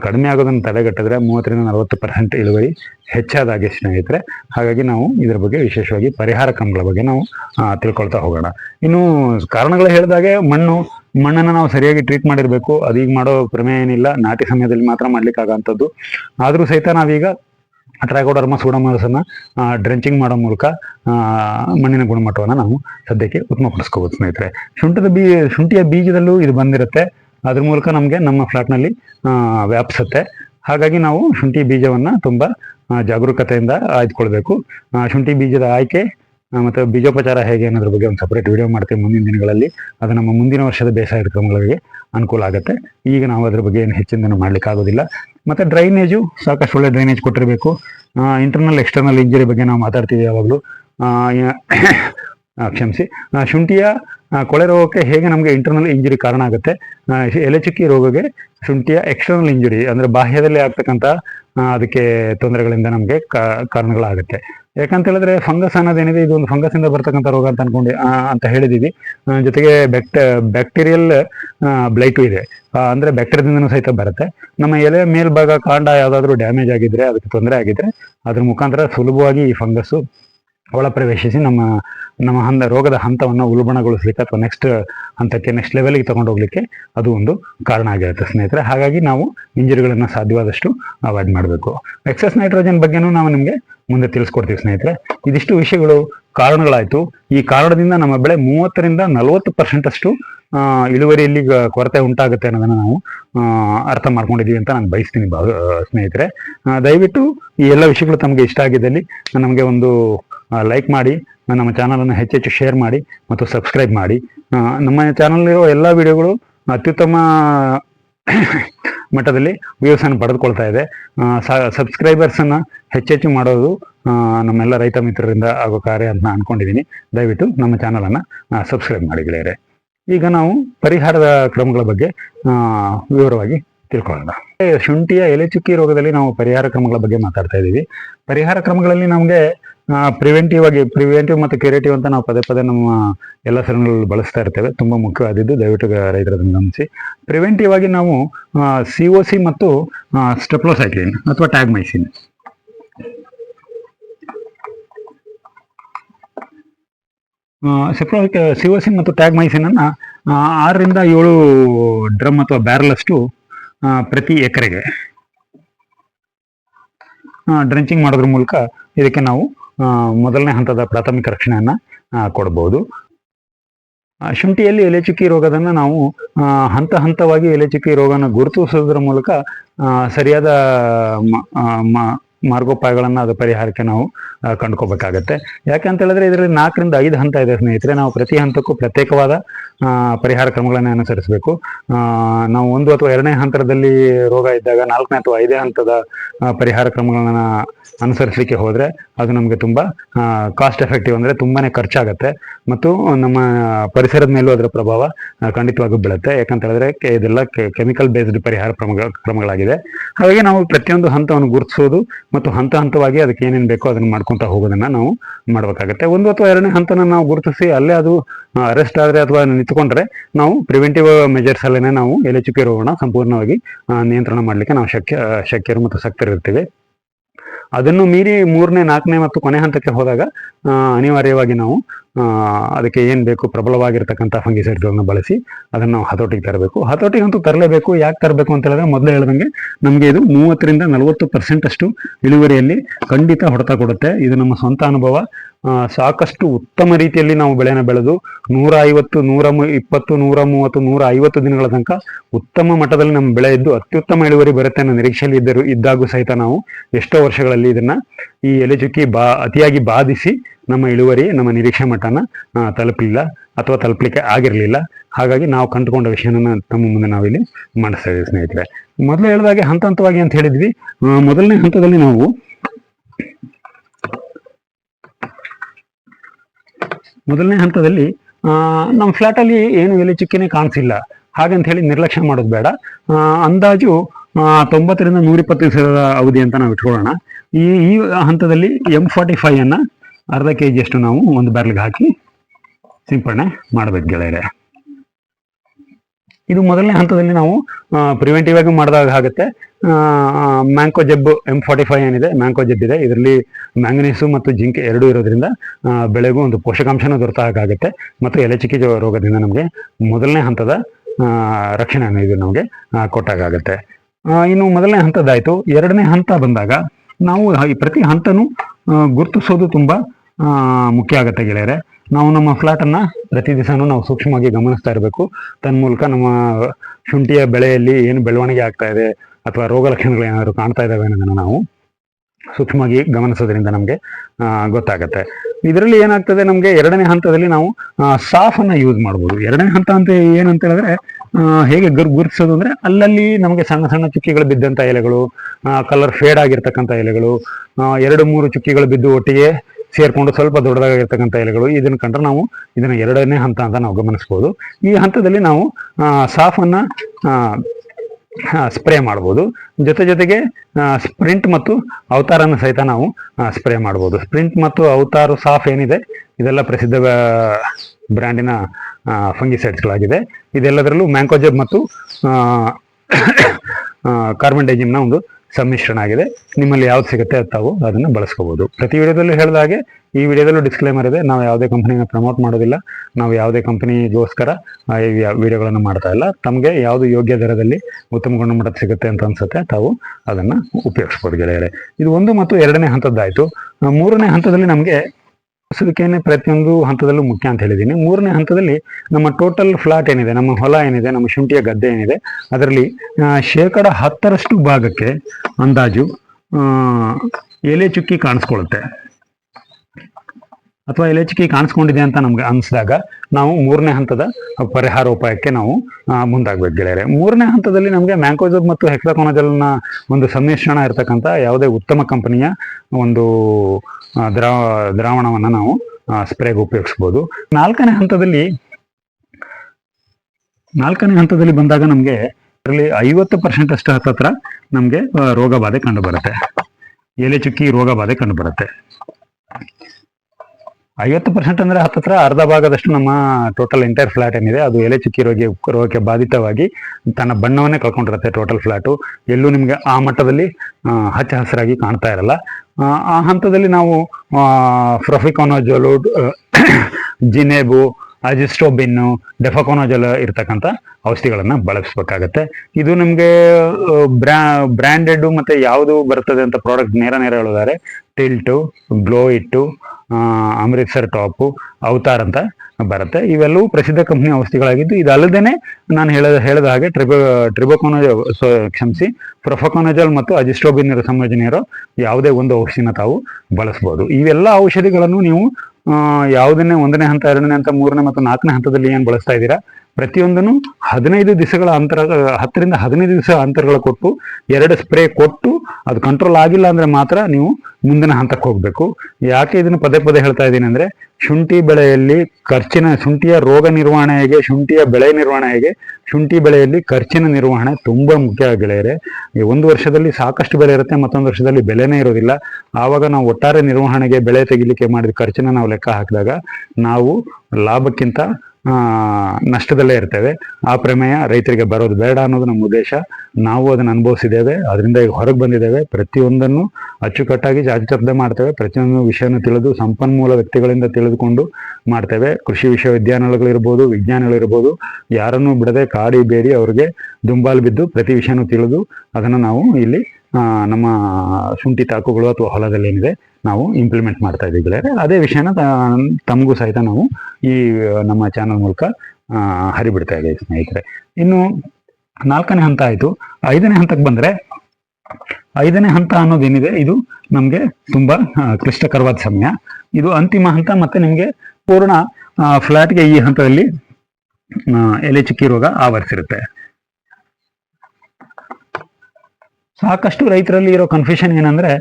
B: ಕಡಿಮೆ ಆಗೋದನ್ನು ತಡೆಗಟ್ಟಿದ್ರೆ ಮೂವತ್ತರಿಂದ ನಲವತ್ತು ಪರ್ಸೆಂಟ್ ಇಳುವರಿ ಹೆಚ್ಚಾದಾಗೆ ಸ್ನೇಹಿತರೆ. ಹಾಗಾಗಿ ನಾವು ಇದರ ಬಗ್ಗೆ ವಿಶೇಷವಾಗಿ ಪರಿಹಾರ ಕ್ರಮಗಳ ಬಗ್ಗೆ ನಾವು ತಿಳ್ಕೊಳ್ತಾ ಹೋಗೋಣ. ಇನ್ನು ಕಾರಣಗಳು ಹೇಳಿದಾಗೆ ಮಣ್ಣು ಮಣ್ಣನ್ನು ನಾವು ಸರಿಯಾಗಿ ಟ್ರೀಟ್ ಮಾಡಿರಬೇಕು ಅದೀಗ ಮಾಡೋ ಪ್ರಮೇಯ ಏನಿಲ್ಲ, ನಾಟಿ ಸಮಯದಲ್ಲಿ ಮಾತ್ರ ಮಾಡ್ಲಿಕ್ಕೆ ಆಗೋಂಥದ್ದು ಆದರೂ ಸಹಿತ ನಾವೀಗ ಟ್ರೈಕೋಡರ್ಮ ಸೂಡೋಮೋನಸನ್ನ ಡ್ರೆಂಚಿಂಗ್ ಮಾಡೋ ಮೂಲಕ ಮಣ್ಣಿನ ಗುಣಮಟ್ಟವನ್ನು ನಾವು ಸದ್ಯಕ್ಕೆ ಉತ್ತಮಪಡಿಸ್ಕೋಬೋದು ಸ್ನೇಹಿತರೆ. ಶುಂಠದ ಬೀ ಶುಂಠಿಯ ಬೀಜದಲ್ಲೂ ಇದು ಬಂದಿರುತ್ತೆ. ಅದ್ರ ಮೂಲಕ ನಮಗೆ ನಮ್ಮ ಫ್ಲಾಟ್ನಲ್ಲಿ ವ್ಯಾಪಿಸುತ್ತೆ. ಹಾಗಾಗಿ ನಾವು ಶುಂಠಿ ಬೀಜವನ್ನ ತುಂಬಾ ಜಾಗರೂಕತೆಯಿಂದ ಆಯ್ದುಕೊಳ್ಬೇಕು. ಶುಂಠಿ ಬೀಜದ ಆಯ್ಕೆ ಮತ್ತೆ ಬೀಜೋಪಚಾರ ಹೇಗೆ ಅನ್ನೋದ್ರ ಬಗ್ಗೆ ಒಂದು ಸಪ್ರೇಟ್ ವಿಡಿಯೋ ಮಾಡ್ತೀವಿ ಮುಂದಿನ ದಿನಗಳಲ್ಲಿ. ಅದು ನಮ್ಮ ಮುಂದಿನ ವರ್ಷದ ಬೇಸಾಯದ ಕ್ರಮಗಳಿಗೆ ಅನುಕೂಲ ಆಗುತ್ತೆ. ಈಗ ನಾವು ಅದ್ರ ಬಗ್ಗೆ ಏನು ಹೆಚ್ಚಿನ ಮಾಡ್ಲಿಕ್ಕೆ ಆಗೋದಿಲ್ಲ. ಮತ್ತೆ ಡ್ರೈನೇಜು ಸಾಕಷ್ಟು ಒಳ್ಳೆ ಡ್ರೈನೇಜ್ ಕೊಟ್ಟಿರಬೇಕು. ಇಂಟರ್ನಲ್ ಎಕ್ಸ್ಟರ್ನಲ್ ಇಂಜರಿ ಬಗ್ಗೆ ನಾವು ಮಾತಾಡ್ತೀವಿ ಯಾವಾಗಲೂ. ಕ್ಷಮಿಸಿ. ಶುಂಠಿಯ ಕೊಳೆ ರೋಗಕ್ಕೆ ಹೇಗೆ ನಮಗೆ ಇಂಟರ್ನಲ್ ಇಂಜುರಿ ಕಾರಣ ಆಗುತ್ತೆ. ಆ, ಎಲೆ ಚುಕ್ಕಿ ರೋಗಕ್ಕೆ ಶುಂಠಿಯ ಎಕ್ಸ್ಟರ್ನಲ್ ಇಂಜುರಿ ಅಂದರೆ ಬಾಹ್ಯದಲ್ಲಿ ಆಗ್ತಕ್ಕಂಥ ಅದಕ್ಕೆ ತೊಂದರೆಗಳಿಂದ ನಮಗೆ ಕಾರಣಗಳಾಗುತ್ತೆ. ಯಾಕಂತ ಹೇಳಿದ್ರೆ ಫಂಗಸ್ ಅನ್ನೋದೇನಿದೆ ಇದು ಒಂದು ಫಂಗಸ್ ಇಂದ ಬರ್ತಕ್ಕಂಥ ರೋಗ ಅಂತ ಅನ್ಕೊಂಡು ಅಂತ ಹೇಳಿದೀವಿ. ಜೊತೆಗೆ ಬ್ಯಾಕ್ಟ ಬ್ಯಾಕ್ಟೀರಿಯಲ್ ಬ್ಲೈಟು ಇದೆ. ಅಂದ್ರೆ ಬ್ಯಾಕ್ಟೀರಿಯಾದಿಂದನೂ ಸಹಿತ ಬರುತ್ತೆ. ನಮ್ಮ ಎಲೆ ಮೇಲ್ಭಾಗ ಕಾಂಡ ಯಾವ್ದಾದ್ರು ಡ್ಯಾಮೇಜ್ ಆಗಿದ್ರೆ, ಅದಕ್ಕೆ ತೊಂದರೆ ಆಗಿದ್ರೆ, ಅದ್ರ ಮುಖಾಂತರ ಸುಲಭವಾಗಿ ಈ ಫಂಗಸ್ಸು ಒಳ ಪ್ರವೇಶಿಸಿ ನಮ್ಮ ನಮ್ಮ ಹಂತ ರೋಗದ ಹಂತವನ್ನು ಉಲ್ಬಣಗೊಳಿಸ್ಲಿಕ್ಕೆ ಅಥವಾ ನೆಕ್ಸ್ಟ್ ಹಂತಕ್ಕೆ ನೆಕ್ಸ್ಟ್ ಲೆವೆಲ್ಗೆ ತಗೊಂಡು ಹೋಗ್ಲಿಕ್ಕೆ ಅದು ಒಂದು ಕಾರಣ ಆಗಿರುತ್ತೆ ಸ್ನೇಹಿತರೆ. ಹಾಗಾಗಿ ನಾವು ಇಂಜುರಿಗಳನ್ನು ಸಾಧ್ಯವಾದಷ್ಟು ಅವಾಯ್ಡ್ ಮಾಡಬೇಕು. ಎಕ್ಸಸ್ ನೈಟ್ರೋಜನ್ ಬಗ್ಗೆನೂ ನಾವು ನಿಮಗೆ ಮುಂದೆ ತಿಳಿಸ್ಕೊಡ್ತೀವಿ ಸ್ನೇಹಿತರೆ. ಇದಿಷ್ಟು ವಿಷಯಗಳು, ಕಾರಣಗಳಾಯಿತು. ಈ ಕಾರಣದಿಂದ ನಮ್ಮ ಬೆಳೆ ಮೂವತ್ತರಿಂದ ನಲವತ್ತು ಪರ್ಸೆಂಟ್ ಅಷ್ಟು ಇಳುವರಿಯಲ್ಲಿ ಕೊರತೆ ಉಂಟಾಗುತ್ತೆ ಅನ್ನೋದನ್ನು ನಾವು ಅರ್ಥ ಮಾಡ್ಕೊಂಡಿದ್ದೀವಿ ಅಂತ ನಾನು ಬಯಸ್ತೀನಿ ಸ್ನೇಹಿತರೆ. ದಯವಿಟ್ಟು ಈ ಎಲ್ಲ ವಿಷಯಗಳು ತಮಗೆ ಇಷ್ಟ ಆಗಿದ್ದಲ್ಲಿ ನಮಗೆ ಒಂದು ಲೈಕ್ ಮಾಡಿ ನಮ್ಮ ಚಾನಲನ್ನು ಹೆಚ್ಚೆಚ್ಚು ಶೇರ್ ಮಾಡಿ ಮತ್ತು ಸಬ್ಸ್ಕ್ರೈಬ್ ಮಾಡಿ. ನಮ್ಮ ಚಾನಲ್ನಲ್ಲಿರುವ ಎಲ್ಲ ವಿಡಿಯೋಗಳು ಅತ್ಯುತ್ತಮ [coughs] ಮಟ್ಟದಲ್ಲಿ ವ್ಯೂಸನ್ನು ಪಡೆದುಕೊಳ್ತಾ ಇದೆ. ಸಬ್ಸ್ಕ್ರೈಬರ್ಸನ್ನು ಹೆಚ್ಚೆಚ್ಚು ಮಾಡೋದು ನಮ್ಮೆಲ್ಲ ರೈತ ಮಿತ್ರರಿಂದ ಆಗೋ ಕಾರ್ಯ ಅಂತ ನಾನು ಅನ್ಕೊಂಡಿದ್ದೀನಿ ದಯವಿಟ್ಟು ನಮ್ಮ ಚಾನಲನ್ನು ಸಬ್ಸ್ಕ್ರೈಬ್ ಮಾಡಿ ಗೆಳೆಯರೆ. ಈಗ ನಾವು ಪರಿಹಾರದ ಕ್ರಮಗಳ ಬಗ್ಗೆ ವಿವರವಾಗಿ ತಿಳ್ಕೊಳ್ಳೋಣ. ಶುಂಠಿಯ ಎಲೆ ಚುಕ್ಕಿ ರೋಗದಲ್ಲಿ ನಾವು ಪರಿಹಾರ ಕ್ರಮಗಳ ಬಗ್ಗೆ ಮಾತಾಡ್ತಾ ಇದ್ದೀವಿ. ಪರಿಹಾರ ಕ್ರಮಗಳಲ್ಲಿ ನಮಗೆ ಪ್ರಿವೆಂಟಿವ್ ಆಗಿ ಪ್ರಿವೆಂಟಿವ್ ಮತ್ತು ಕ್ಯೂರೇಟಿವ್ ಅಂತ ನಾವು ಪದೇ ಪದೇ ನಮ್ಮ ಎಲ್ಲ ಸರಣಗಳಲ್ಲಿ ಬಳಸ್ತಾ ಇರ್ತೇವೆ. ತುಂಬಾ ಮುಖ್ಯವಾದದ್ದು, ದಯವಿಟ್ಟು ರೈತರ ಗಮನಿಸಿ. ಪ್ರಿವೆಂಟಿವ್ ಆಗಿ ನಾವು ಸಿ ಒ ಸಿ ಮತ್ತು ಸ್ಟೆಪ್ಲೋಸೈಕ್ಲಿನ್ ಅಥವಾ ಟ್ಯಾಗ್ ಮೈಸಿನ್ ಸೆಪ್ಲೋ ಸಿ ಒ ಸಿ ಮತ್ತು ಟ್ಯಾಗ್ ಅನ್ನ ಆರರಿಂದ ಏಳು ಡ್ರಮ್ ಅಥವಾ ಬ್ಯಾರಲ್ ಅಷ್ಟು ಪ್ರತಿ ಎಕರೆಗೆ ಡ್ರೆಂಚಿಂಗ್ ಮಾಡೋದ್ರ ಮೂಲಕ ಇದಕ್ಕೆ ನಾವು ಮೊದಲನೇ ಹಂತದ ಪ್ರಾಥಮಿಕ ರಕ್ಷಣೆಯನ್ನ ಕೊಡಬಹುದು ಶುಂಠಿಯಲ್ಲಿ ಎಲೆಚುಕ್ಕಿ ರೋಗದನ್ನ ನಾವು ಹಂತ ಹಂತವಾಗಿ ಎಲೆಚುಕ್ಕಿ ರೋಗನ ಗುರುತಿಸೋದ್ರ ಮೂಲಕ ಸರಿಯಾದ ಮಾರ್ಗೋಪಾಯಗಳನ್ನು ಅದು ಪರಿಹಾರಕ್ಕೆ ನಾವು ಕಂಡುಕೋಬೇಕಾಗತ್ತೆ ಯಾಕೆ ಅಂತ ಹೇಳಿದ್ರೆ ಇದರಲ್ಲಿ ನಾಲ್ಕರಿಂದ ಐದು ಹಂತ ಇದೆ ಸ್ನೇಹಿತರೆ. ನಾವು ಪ್ರತಿ ಹಂತಕ್ಕೂ ಪ್ರತ್ಯೇಕವಾದ ಪರಿಹಾರ ಕ್ರಮಗಳನ್ನು ಅನುಸರಿಸಬೇಕು. ನಾವು ಒಂದು ಅಥವಾ ಎರಡನೇ ಹಂತದಲ್ಲಿ ರೋಗ ಇದ್ದಾಗ ನಾಲ್ಕನೇ ಅಥವಾ ಐದೇ ಹಂತದ ಪರಿಹಾರ ಕ್ರಮಗಳನ್ನ ಅನುಸರಿಸಲಿಕ್ಕೆ ಹೋದ್ರೆ ಅದು ನಮಗೆ ತುಂಬಾ ಕಾಸ್ಟ್ ಎಫೆಕ್ಟಿವ್ ಅಂದ್ರೆ ತುಂಬಾನೇ ಖರ್ಚಾಗತ್ತೆ. ಮತ್ತು ನಮ್ಮ ಪರಿಸರದ ಮೇಲೂ ಅದರ ಪ್ರಭಾವ ಖಂಡಿತವಾಗೂ ಬೀಳುತ್ತೆ. ಯಾಕಂತ ಹೇಳಿದ್ರೆ ಇದೆಲ್ಲ ಕೆಮಿಕಲ್ ಬೇಸ್ಡ್ ಪರಿಹಾರ ಕ್ರಮಗಳ ಕ್ರಮಗಳಾಗಿದೆ. ಹಾಗಾಗಿ ನಾವು ಪ್ರತಿಯೊಂದು ಹಂತವನ್ನು ಗುರುತಿಸೋದು ಮತ್ತು ಹಂತ ಹಂತವಾಗಿ ಅದಕ್ಕೆ ಏನೇನು ಬೇಕೋ ಅದನ್ನು ಮಾಡ್ಕೊತಾ ಹೋಗೋದನ್ನ ನಾವು ಮಾಡಬೇಕಾಗುತ್ತೆ. ಒಂದು ಅಥವಾ ಎರಡನೇ ಹಂತನ ನಾವು ಗುರುತಿಸಿ ಅಲ್ಲೇ ಅದು ಅರೆಸ್ಟ್ ಆದ್ರೆ ಅಥವಾ ನಿಂತ್ಕೊಂಡ್ರೆ ನಾವು ಪ್ರಿವೆಂಟಿವ್ ಮೆಜರ್ಸ್ ಅಲ್ಲೇನೆ ನಾವು ಎಲೆ ಚುಕ್ಕಿ ರೋಗನ ಸಂಪೂರ್ಣವಾಗಿ ನಿಯಂತ್ರಣ ಮಾಡಲಿಕ್ಕೆ ನಾವು ಶಕ್ಯ, ಶಕ್ಯರು ಮತ್ತು ಸಕ್ತರಿರ್ತೀವಿ ಅದನ್ನು ಮೀರಿ ಮೂರನೇ, ನಾಲ್ಕನೇ ಮತ್ತು ಕೊನೆ ಹಂತಕ್ಕೆ ಹೋದಾಗ ಅನಿವಾರ್ಯವಾಗಿ ನಾವು ಅದಕ್ಕೆ ಏನು ಬೇಕು, ಪ್ರಬಲವಾಗಿರ್ತಕ್ಕಂಥ ಫಂಗಿಸೈಡ್ಗಳನ್ನ ಬಳಸಿ ಅದನ್ನ ನಾವು ಹತೋಟಿಗೆ ತರಬೇಕು. ಹತೋಟಿಗೆ ಅಂತೂ ತರಲೇಬೇಕು, ಯಾಕೆ ತರಬೇಕು ಅಂತ ಹೇಳಿದ್ರೆ ಮೊದಲೇ ಹೇಳ್ದಂಗೆ ನಮಗೆ ಇದು ಮೂವತ್ತರಿಂದ ನಲವತ್ತು ಪರ್ಸೆಂಟ್ ಅಷ್ಟು ಇಳುವರಿಯಲ್ಲಿ ಖಂಡಿತ ಹೊಡೆತ ಕೊಡುತ್ತೆ. ಇದು ನಮ್ಮ ಸ್ವಂತ ಅನುಭವ. ಸಾಕಷ್ಟು ಉತ್ತಮ ರೀತಿಯಲ್ಲಿ ನಾವು ಬೆಳೆನ ಬೆಳೆದು ನೂರ ಐವತ್ತು ನೂರ ಇಪ್ಪತ್ತು, ನೂರ ಮೂವತ್ತು, ನೂರ ಐವತ್ತು ದಿನಗಳ ತನಕ ಉತ್ತಮ ಮಟ್ಟದಲ್ಲಿ ನಮ್ಮ ಬೆಳೆ ಇದ್ದು ಅತ್ಯುತ್ತಮ ಇಳುವರಿ ಬರುತ್ತೆ ಅನ್ನೋ ನಿರೀಕ್ಷೆಯಲ್ಲಿ ಇದ್ದರು, ಇದ್ದಾಗೂ ಸಹಿತ ನಾವು ಎಷ್ಟೋ ವರ್ಷಗಳಲ್ಲಿ ಇದನ್ನ ಈ ಎಲೆಚುಕ್ಕಿ ಬಾ, ಅತಿಯಾಗಿ ಬಾಧಿಸಿ ನಮ್ಮ ಇಳುವರಿ, ನಮ್ಮ ನಿರೀಕ್ಷೆ ಮಟ್ಟನ ತಲುಪಲಿಲ್ಲ ಅಥವಾ ತಲುಪಲಿಕ್ಕೆ ಆಗಿರಲಿಲ್ಲ. ಹಾಗಾಗಿ ನಾವು ಕಂಡುಕೊಂಡ ವಿಷಯನ ತಮ್ಮ ಮುಂದೆ ನಾವಿಲ್ಲಿ ಮಾಡಿಸ್ತಾ ಇದ್ದೀವಿ ಸ್ನೇಹಿತರೆ. ಮೊದಲು ಹೇಳಿದಾಗೆ ಹಂತ ಹಂತವಾಗಿ ಅಂತ ಹೇಳಿದ್ವಿ. ಮೊದಲನೇ ಹಂತದಲ್ಲಿ ನಾವು ಮೊದಲನೇ ಹಂತದಲ್ಲಿ ನಮ್ಮ ಫ್ಲಾಟಲ್ಲಿ ಏನು ಎಲೆ ಚುಕ್ಕಿನೇ ಕಾಣಿಸಿಲ್ಲ ಹಾಗಂತ ಹೇಳಿ ನಿರ್ಲಕ್ಷ್ಯ ಮಾಡೋದು ಬೇಡ. ಅಂದಾಜು ತೊಂಬತ್ತರಿಂದ ನೂರಿಪ್ಪತ್ತು ದಿವಸದ ಅವಧಿ ಅಂತ ನಾವು ಇಟ್ಕೊಳ್ಳೋಣ. ಈ ಈ ಹಂತದಲ್ಲಿ ಎಂ ಫಾರ್ಟಿ ಫೈವ್ ಅನ್ನು ಅರ್ಧ ಕೆ ಜಿಯಷ್ಟು ನಾವು ಒಂದು ಬ್ಯಾರ್ಲಿಗೆ ಹಾಕಿ ಸಿಂಪಡಣೆ ಮಾಡಬೇಕು ಗೆಳೆಯರೆ. ಇದು ಮೊದಲನೇ ಹಂತದಲ್ಲಿ ನಾವು ಪ್ರಿವೆಂಟಿವ್ ಆಗಿ ಮಾಡಿದಾಗ ಆಗುತ್ತೆ. Mancozeb M forty five ಏನಿದೆ ಮ್ಯಾಂಕೋ ಜಬ್ ಇದೆ. ಇದರಲ್ಲಿ ಮ್ಯಾಂಗನೀಸು ಮತ್ತು ಜಿಂಕೆ ಎರಡೂ ಇರೋದ್ರಿಂದ ಬೆಳೆಗೂ ಒಂದು ಪೋಷಕಾಂಶನೂ ದೊರೆತಾಗುತ್ತೆ ಮತ್ತು ಎಲೆಚುಕಿ ಜೊ- ರೋಗದಿಂದ ನಮಗೆ ಮೊದಲನೇ ಹಂತದ ರಕ್ಷಣೆ ಇದು ನಮಗೆ ಕೊಟ್ಟಾಗುತ್ತೆ ಇನ್ನು ಮೊದಲನೇ ಹಂತದ್ದಾಯಿತು. ಎರಡನೇ ಹಂತ ಬಂದಾಗ ನಾವು ಈ ಪ್ರತಿ ಹಂತನೂ ಗುರುತಿಸೋದು ತುಂಬಾ ಮುಖ್ಯ ಆಗುತ್ತೆ ಗೆಳೆಯರೆ. ನಾವು ನಮ್ಮ ಫ್ಲಾಟ್ ಅನ್ನ ಪ್ರತಿ ದಿವಸನೂ ನಾವು ಸೂಕ್ಷ್ಮವಾಗಿ ಗಮನಿಸ್ತಾ ಇರಬೇಕು. ತನ್ಮೂಲಕ ನಮ್ಮ ಶುಂಠಿಯ ಬೆಳೆಯಲ್ಲಿ ಏನು ಬೆಳವಣಿಗೆ ಆಗ್ತಾ ಇದೆ ಅಥವಾ ರೋಗ ಲಕ್ಷಣಗಳು ಏನಾದರೂ ಕಾಣ್ತಾ ಇದಾವೆ ಅನ್ನೋದನ್ನ ನಾವು ಸೂಕ್ಷ್ಮವಾಗಿ ಗಮನಿಸೋದ್ರಿಂದ ನಮಗೆ ಗೊತ್ತಾಗುತ್ತೆ. ಇದರಲ್ಲಿ ಏನಾಗ್ತದೆ ನಮಗೆ ಎರಡನೇ ಹಂತದಲ್ಲಿ ನಾವು ಸಾಫ್ ಅನ್ನ ಯೂಸ್ ಮಾಡ್ಬೋದು. ಎರಡನೇ ಹಂತ ಅಂತ ಏನಂತ ಹೇಳಿದ್ರೆ ಹೇಗೆ ಗುರ್, ಗುರುತಿಸೋದು ಅಂದ್ರೆ ಅಲ್ಲಲ್ಲಿ ನಮಗೆ ಸಣ್ಣ ಸಣ್ಣ ಚುಕ್ಕಿಗಳು ಬಿದ್ದಂತ ಎಲೆಗಳು ಕಲರ್ ಫೇಡ್ ಆಗಿರ್ತಕ್ಕಂಥ ಎಲೆಗಳು ಎರಡು ಮೂರು ಚುಕ್ಕಿಗಳು ಬಿದ್ದು ಒಟ್ಟಿಗೆ ಸೇರ್ಕೊಂಡು ಸ್ವಲ್ಪ ದೊಡ್ಡದಾಗಿರ್ತಕ್ಕಂಥ ಎಲೆಗಳು, ಇದನ್ನ ಕಂಡ್ರೆ ನಾವು ಇದನ್ನ ಎರಡನೇ ಹಂತ ಅಂತ ನಾವು ಗಮನಿಸ್ಬೋದು. ಈ ಹಂತದಲ್ಲಿ ನಾವು ಸಾಫ್ ಸಾಫನ್ನ ಸ್ಪ್ರೇ ಮಾಡ್ಬೋದು. ಜೊತೆ ಜೊತೆಗೆ ಸ್ಪ್ರಿಂಟ್ ಮತ್ತು ಅವತಾರನ ಸಹಿತ ನಾವು ಸ್ಪ್ರೇ ಮಾಡ್ಬೋದು. ಸ್ಪ್ರಿಂಟ್ ಮತ್ತು ಅವತಾರು ಸಾಫ್ ಏನಿದೆ, ಇದೆಲ್ಲ ಪ್ರಸಿದ್ಧ ಬ್ರ್ಯಾಂಡಿನ ಫಂಗಿಸೈಡ್ಸ್ಗಳಾಗಿದೆ. ಇದೆಲ್ಲದರಲ್ಲೂ ಮ್ಯಾಂಕೋಜಬ್ ಮತ್ತು ಕಾರ್ಬನ್ ಡೈಜಿಮ್ನ ಒಂದು ಸಮ್ಮಿಶ್ರಣ ಆಗಿದೆ. ನಿಮ್ಮಲ್ಲಿ ಯಾವ್ದು ಸಿಗುತ್ತೆ ತಾವು ಅದನ್ನು ಬಳಸ್ಕೋಬಹುದು ಪ್ರತಿ ವಿಡಿಯೋದಲ್ಲೂ ಹೇಳಿದ ಹಾಗೆ, ಈ ವಿಡಿಯೋದಲ್ಲೂ ಡಿಸ್ಕ್ಲೇಮರ್ ಇದೆ. ನಾವು ಯಾವುದೇ ಕಂಪನಿನ ಪ್ರಮೋಟ್ ಮಾಡೋದಿಲ್ಲ. ನಾವು ಯಾವುದೇ ಕಂಪನಿಗೋಸ್ಕರ ಈ ವಿಡಿಯೋಗಳನ್ನು ಮಾಡ್ತಾ ಇಲ್ಲ. ತಮಗೆ ಯಾವುದು ಯೋಗ್ಯ ದರದಲ್ಲಿ ಉತ್ತಮ ಗುಣಮಟ್ಟದ ಸಿಗುತ್ತೆ ಅಂತ ಅನ್ಸುತ್ತೆ, ತಾವು ಅದನ್ನು ಉಪಯೋಗಿಸ್ಬೋದು ಗೆಳೆಯರೆ. ಇದು ಒಂದು ಮತ್ತು ಎರಡನೇ ಹಂತದ್ದಾಯಿತು. ಮೂರನೇ ಹಂತದಲ್ಲಿ ನಮಗೆ ಸುಲಿಕೆನೆ ಪ್ರತಿಯೊಂದು ಹಂತದಲ್ಲೂ ಮುಖ್ಯ ಅಂತ ಹೇಳಿದ್ದೀನಿ. ಮೂರನೇ ಹಂತದಲ್ಲಿ ನಮ್ಮ ಟೋಟಲ್ ಫ್ಲಾಟ್ ಏನಿದೆ, ನಮ್ಮ ಹೊಲ ಏನಿದೆ, ನಮ್ಮ ಶುಂಠಿಯ ಗದ್ದೆ ಏನಿದೆ, ಅದರಲ್ಲಿ ಶೇಕಡ ಹತ್ತರಷ್ಟು ಭಾಗಕ್ಕೆ ಅಂದಾಜು ಎಲೆ ಚುಕ್ಕಿ ಕಾಣಿಸ್ಕೊಳ್ಳುತ್ತೆ. ಅಥವಾ ಎಲೆಚುಕ್ಕಿ ಕಾಣಿಸ್ಕೊಂಡಿದೆ ಅಂತ ನಮ್ಗೆ ಅನಿಸಿದಾಗ ನಾವು ಮೂರನೇ ಹಂತದ ಪರಿಹಾರ ಉಪಾಯಕ್ಕೆ ನಾವು ಮುಂದಾಗಬೇಕು ಗೆಳೆಯರೆ. ಮೂರನೇ ಹಂತದಲ್ಲಿ ನಮಗೆ ಮ್ಯಾಂಕೋಜಬ್ ಮತ್ತು ಹೆಕ್ಸಾಕೋನಜಲ್ನ ಒಂದು ಸಮ್ಮಿಶ್ರಣ ಇರತಕ್ಕಂಥ ಯಾವುದೇ ಉತ್ತಮ ಕಂಪನಿಯ ಒಂದು ದ್ರಾವ ದ್ರಾವಣವನ್ನು ನಾವು ಸ್ಪ್ರೇಗೆ ಉಪಯೋಗಿಸ್ಬೋದು. ನಾಲ್ಕನೇ ಹಂತದಲ್ಲಿ ನಾಲ್ಕನೇ ಹಂತದಲ್ಲಿ ಬಂದಾಗ ನಮಗೆ ಅದರಲ್ಲಿ ಐವತ್ತು ಪರ್ಸೆಂಟ್ ಅಷ್ಟು ಹತ್ತತ್ರ ನಮಗೆ ರೋಗ ಬಾಧೆ ಕಂಡು ಬರುತ್ತೆ ಎಲೆ ಚುಕ್ಕಿ ರೋಗ ಬಾಧೆ ಕಂಡು ಬರುತ್ತೆ ಐವತ್ತು ಪರ್ಸೆಂಟ್ ಅಂದ್ರೆ ಹತ್ತತ್ರ ಅರ್ಧ ಭಾಗದಷ್ಟು ನಮ್ಮ ಟೋಟಲ್ ಎಂಟೈರ್ ಫ್ಲಾಟ್ ಏನಿದೆ ಅದು ಎಲೆ ಚುಕ್ಕಿ ರೋಗಿ ರೋಗಕ್ಕೆ ಬಾಧಿತವಾಗಿ ತನ್ನ ಬಣ್ಣವನ್ನೇ ಕಳ್ಕೊಂಡಿರುತ್ತೆ ಟೋಟಲ್ ಫ್ಲಾಟು ಎಲ್ಲೂ ನಿಮಗೆ ಆ ಮಟ್ಟದಲ್ಲಿ ಹಚ್ಚ ಹಸಿರಾಗಿ ಕಾಣ್ತಾ ಇರಲ್ಲ. ಆ, ಹಂತದಲ್ಲಿ ನಾವು ಫ್ರೊಫಿಕೋನೋಜೋಲು ಜಿನೇಬು [coughs] ಅಜಿಸ್ಟೋಬಿನ್ನು ಡೆಫಕೋನೋಜಲ್ ಇರ್ತಕ್ಕಂಥ ಔಷಧಿಗಳನ್ನು ಬಳಸಬೇಕಾಗತ್ತೆ. ಇದು ನಿಮಗೆ ಬ್ರ್ಯಾ ಬ್ರ್ಯಾಂಡೆಡ್ ಮತ್ತೆ ಯಾವುದು ಬರ್ತದೆ ಅಂತ ಪ್ರಾಡಕ್ಟ್ ನೇರ ನೇರ ಹೇಳಿದ್ದಾರೆ ಟಿಲ್ಟು ಗ್ಲೋ ಇಟ್ಟು ಅಮೃತ್ಸರ್ ಟಾಪು, ಅವತಾರ್ ಅಂತ ಬರುತ್ತೆ. ಇವೆಲ್ಲವೂ ಪ್ರಸಿದ್ಧ ಕಂಪ್ನಿ ಔಷಧಿಗಳಾಗಿದ್ದು ಇದಲ್ಲದೇನೆ ನಾನು ಹೇಳದ, ಹೇಳಿದ ಹಾಗೆ ಟ್ರಿಬೋ, ಟ್ರಿಬೋಕೋನೋಜ್ ಕ್ಷಮಿಸಿ, ಪ್ರೊಫಕೋನೋಜಲ್ ಮತ್ತು ಅಜಿಸ್ಟೋಬಿನ್ ಸಂಯೋಜನೆ ಇರೋ ಯಾವುದೇ ಒಂದು ಔಷಧಿನ ತಾವು ಬಳಸ್ಬೋದು. ಇವೆಲ್ಲ ಔಷಧಿಗಳನ್ನು ನೀವು ಯಾವುದನ್ನೇ ಒಂದನೇ ಹಂತ ಎರಡನೇ ಹಂತ ಮೂರನೇ ಮತ್ತು ನಾಲ್ಕನೇ ಹಂತದಲ್ಲಿ ಏನ್ ಬಳಸ್ತಾ ಇದ್ದೀರಾ? ಪ್ರತಿಯೊಂದನ್ನು ಹದಿನೈದು ದಿವಸಗಳ ಅಂತರ, ಹತ್ತರಿಂದ ಹದಿನೈದು ದಿವಸ ಅಂತರಗಳ ಕೊಟ್ಟು, ಎರಡು ಸ್ಪ್ರೇ ಕೊಟ್ಟು, ಅದು ಕಂಟ್ರೋಲ್ ಆಗಿಲ್ಲ ಅಂದರೆ ಮಾತ್ರ ನೀವು ಮುಂದಿನ ಹಂತಕ್ಕೆ ಹೋಗಬೇಕು. ಯಾಕೆ ಇದನ್ನು ಪದೇ ಪದೇ ಹೇಳ್ತಾ ಇದ್ದೀನಿ ಅಂದರೆ, ಶುಂಠಿ ಬೆಳೆಯಲ್ಲಿ ಖರ್ಚಿನ ಶುಂಠಿಯ ರೋಗ ನಿರ್ವಹಣೆ ಹೇಗೆ ಶುಂಠಿಯ ಬೆಳೆ ನಿರ್ವಹಣೆ ಹೇಗೆ ಶುಂಠಿ ಬೆಳೆಯಲ್ಲಿ ಖರ್ಚಿನ ನಿರ್ವಹಣೆ ತುಂಬ ಮುಖ್ಯ ಗೆಳೆಯರೆ. ಒಂದು ವರ್ಷದಲ್ಲಿ ಸಾಕಷ್ಟು ಬೆಲೆ ಇರುತ್ತೆ, ಮತ್ತೊಂದು ವರ್ಷದಲ್ಲಿ ಬೆಲೆನೇ ಇರೋದಿಲ್ಲ. ಆವಾಗ ನಾವು ಒಟ್ಟಾರೆ ನಿರ್ವಹಣೆಗೆ ಬೆಳೆ ತೆಗಿಲಿಕ್ಕೆ ಮಾಡಿದ ಖರ್ಚನ್ನ ನಾವು ಲೆಕ್ಕ ಹಾಕಿದಾಗ, ನಾವು ಲಾಭಕ್ಕಿಂತ ನಷ್ಟದಲ್ಲೇ ಇರ್ತೇವೆ. ಆ ಪ್ರಮೇಯ ರೈತರಿಗೆ ಬರೋದು ಬೇಡ ಅನ್ನೋದು ನಮ್ಮ ಉದ್ದೇಶ. ನಾವು ಅದನ್ನು ಅನುಭವಿಸಿದ್ದೇವೆ. ಅದರಿಂದ ಈಗ ಹೊರಗೆ ಬಂದಿದ್ದೇವೆ. ಪ್ರತಿಯೊಂದನ್ನು ಅಚ್ಚುಕಟ್ಟಾಗಿ ಜಾಗೃತೆ ಮಾಡ್ತೇವೆ. ಪ್ರತಿಯೊಂದು ವಿಷಯನ ತಿಳಿದು ಸಂಪನ್ಮೂಲ ವ್ಯಕ್ತಿಗಳಿಂದ ತಿಳಿದುಕೊಂಡು ಮಾಡ್ತೇವೆ. ಕೃಷಿ ವಿಶ್ವವಿದ್ಯಾನಿಲಯಗಳಿರ್ಬೋದು ವಿಜ್ಞಾನಿಗಳಿರ್ಬೋದು ಯಾರನ್ನೂ ಬಿಡದೆ ಕಾಡಿ ಬೇಡಿ ಅವ್ರಿಗೆ ದುಂಬಾಲು ಬಿದ್ದು ಪ್ರತಿ ವಿಷಯನೂ ತಿಳಿದು ಅದನ್ನು ನಾವು ಇಲ್ಲಿ ನಮ್ಮ ಶುಂಠಿ ತಾಕುಗಳು ಅಥವಾ ಹೊಲದಲ್ಲಿ ಏನಿದೆ ನಾವು ಇಂಪ್ಲಿಮೆಂಟ್ ಮಾಡ್ತಾ ಇದ್ದೀವಿ ಅದೇ ವಿಷಯನ ತಮಗೂ ಸಹಿತ ನಾವು ಈ ನಮ್ಮ ಚಾನಲ್ ಮೂಲಕ ಹರಿಬಿಡ್ತಾ ಇದ್ದೀವಿ ಸ್ನೇಹಿತರೆ. ಇನ್ನು ನಾಲ್ಕನೇ ಹಂತ ಆಯಿತು. ಐದನೇ ಹಂತಕ್ಕೆ ಬಂದರೆ, ಐದನೇ ಹಂತ ಅನ್ನೋದೇನಿದೆ? ಇದು ನಮಗೆ ತುಂಬಾ ಕ್ಲಿಷ್ಟಕರವಾದ ಸಮಯ. ಇದು ಅಂತಿಮ ಹಂತ ಮತ್ತೆ ನಿಮಗೆ ಪೂರ್ಣ ಫ್ಲಾಟ್ಗೆ ಈ ಹಂತದಲ್ಲಿ ಎಲೆ ಚುಕ್ಕಿ ರೋಗ ಆವರಿಸಿರುತ್ತೆ. ಸಾಕಷ್ಟು ರೈತರಲ್ಲಿ ಇರೋ ಕನ್ಫ್ಯೂಷನ್ ಏನಂದ್ರೆ